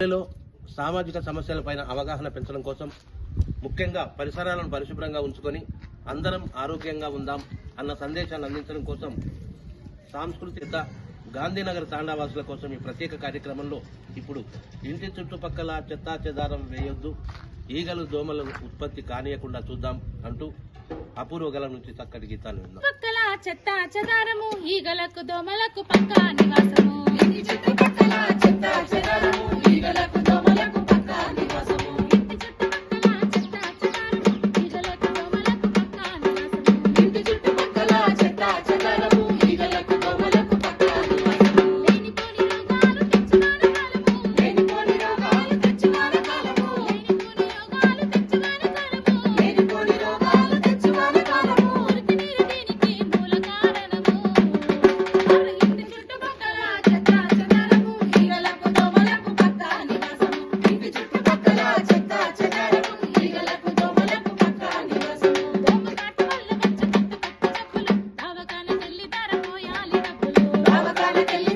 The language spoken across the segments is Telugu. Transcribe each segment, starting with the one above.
జిల్లాలో సామాజిక సమస్యలపైన అవగాహన పెంచడం కోసం ముఖ్యంగా పరిసరాలను పరిశుభ్రంగా ఉంచుకొని అందరం ఆరోగ్యంగా ఉందాం అన్న సందేశాన్ని అందించడం కోసం సాంస్కృతిక గాంధీనగర్ తాండావాసుల కోసం ఈ ప్రత్యేక కార్యక్రమంలో ఇప్పుడు ఇంటి చుట్టుపక్కల చెత్తా చెదారం వేయొద్దు ఈగలు దోమల ఉత్పత్తి కానియకుండా చూద్దాం అంటూ అపూర్వ గలం నుంచి చక్కటి గీతాలు చెదారము ఈగలకు దోమలకు నివాసము. Thank you.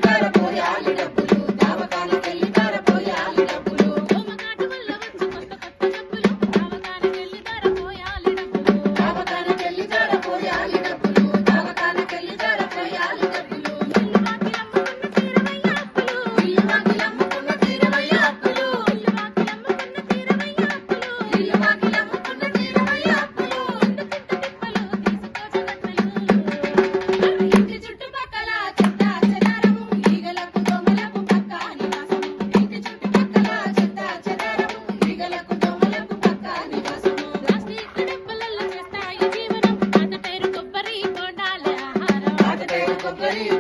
the